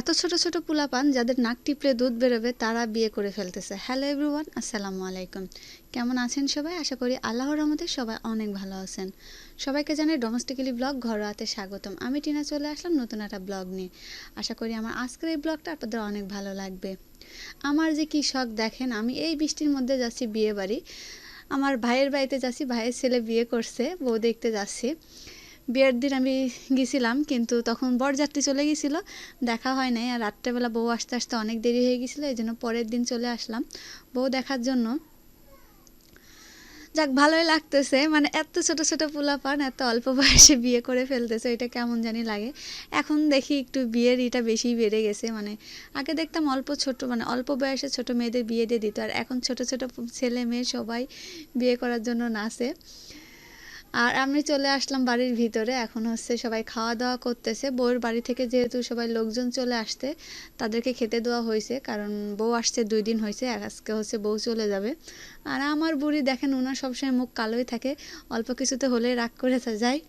এত ছোট ছোট পোলাপান যাদের নাক টিপলে দুধ বেরোবে, তারা বিয়ে করে ফেলতেছে। হ্যালো এভরিওয়ান আসসালামু আলাইকুম। কেমন আছেন সবাই? আশা করি আল্লাহর রহমতে সবাই অনেক ভালো আছেন। সবাইকে জানাই ডোমেস্টিক্যালি ব্লগ ঘরোয়াতে স্বাগতম। আমি টিনা চলে আসলাম নতুন একটা ব্লগ নিয়ে। আশা করি আমার আজকের এই ব্লগটা আপনাদের অনেক ভালো লাগবে। আমার যে কী শখ দেখেন, আমি এই বৃষ্টির মধ্যে যাচ্ছি বিয়ে বাড়ি। আমার ভাইয়ের বাড়িতে যাচ্ছি, ভাইয়ের ছেলে বিয়ে করছে, বউ দেখতে যাচ্ছি। বিয়ের দিন আমি গেছিলাম, কিন্তু তখন বরযাত্রী চলে গেছিল, দেখা হয় নাই। আর রাত্রেবেলা বউ আসতে আসতে অনেক দেরি হয়ে গেছিল, এই জন্য পরের দিন চলে আসলাম বউ দেখার জন্য। যাক, ভালোই লাগতেছে। মানে এত ছোট ছোট পোলাপান, এত অল্প বয়সে বিয়ে করে ফেলতেছে, এটা কেমন জানি লাগে। এখন দেখি একটু বিয়ের এটা বেশি বেড়ে গেছে। মানে আগে দেখতাম অল্প ছোট মানে অল্প বয়সে ছোট মেয়েদের বিয়ে দিয়ে দিত, আর এখন ছোট ছোট ছেলে মেয়ে সবাই বিয়ে করার জন্য নাচে। আর আমি চলে আসলাম বাড়ির ভিতরে এখন হচ্ছে সবাই খাওয়া দাওয়া করতেছে বউয়ের বাড়ি থেকে যেহেতু সবাই লোকজন চলে আসতে তাদেরকে খেতে দেওয়া হয়েছে কারণ বউ আসছে দুই দিন হয়েছে আজকে হচ্ছে বউ চলে যাবে আর আমার বুড়ি দেখেন ওনার সবসময় মুখ কালোই থাকে অল্প কিছুতে হলে রাগ করে যায়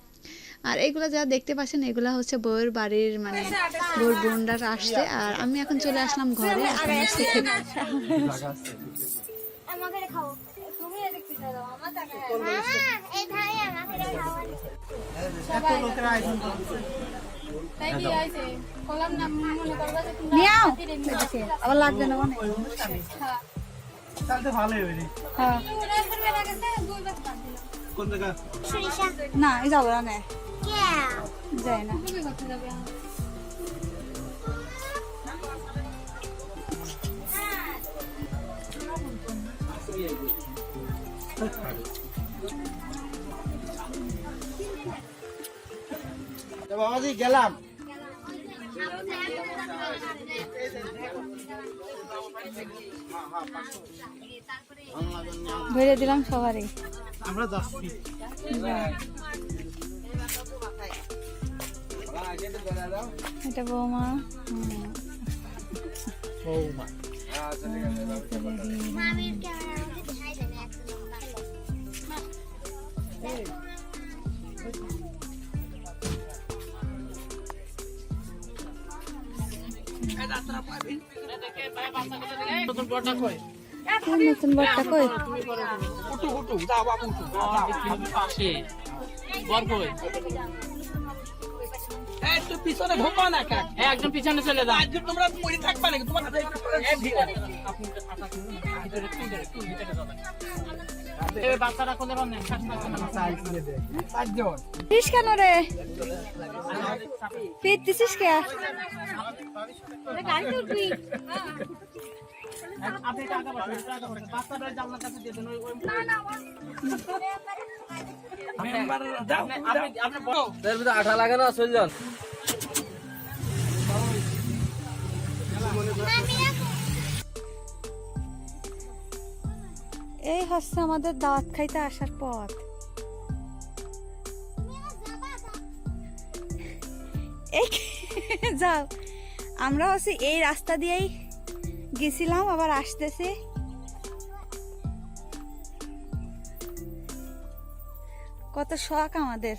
আর এগুলো যা দেখতে পাচ্ছেন এগুলা হচ্ছে বউয়ের বাড়ির মানে বউর বোনরা আসছে আর আমি এখন চলে আসলাম ঘরে এখন আমাকে খাও। তুমি এদিক থেকে দাও আমার টাকা এই ভাই আমাকে খাওয়া তাই কি আইছে কলাম না মনে করবা যে তুমি নিয়াও। আবার লাগবে না মানে হ্যাঁ। তাহলে তো ভালোই হইনি হ্যাঁ। তুমি রাখবেন না গেছে দুই বাস বাদ দিলাম কোন জায়গা? না এই যাব না। কে যায় না। তুমি করতে যাবে? বাবাজি গেলাম। ধরে দিলাম সবারই। আমরা যাচ্ছি। এটা বৌমা। বৌমা। নতুন বড়টা কই? বাবু উঠু পাশে। বর কই? একটু পিছনে ঢোকো না কাক একদম পিছনে চলে আজকে তোমরা পড়ে থাকবা নাকি? তোমার এই বাচ্চারা কোলে বান্ধেন চারজন পিস কেন রে? পিট দিছিস কে? গাড়ি উঠবি আপনি টাকা পাঠান বাচ্চাদের জানলার কাছে দিয়ে দেন ওই ওই না না মেম্বার আপনি আপনি বড় আঠা লাগানো চলে যান। এই হচ্ছে আমাদের দাওয়াত খাইতে আসার পথ। যাও আমরা হচ্ছে এই রাস্তা দিয়েই গেছিলাম, আবার আসতেছি। কত শখ আমাদের।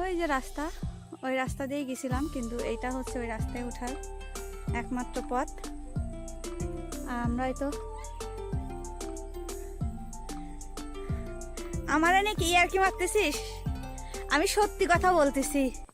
ওই যে রাস্তা, ওই রাস্তা দিয়ে গেছিলাম, কিন্তু এইটা হচ্ছে ওই রাস্তায় ওঠার একমাত্র পথ। আমরাই তো। আমার নাকি আর কি মারতেছিস? আমি সত্যি কথা বলতেছি।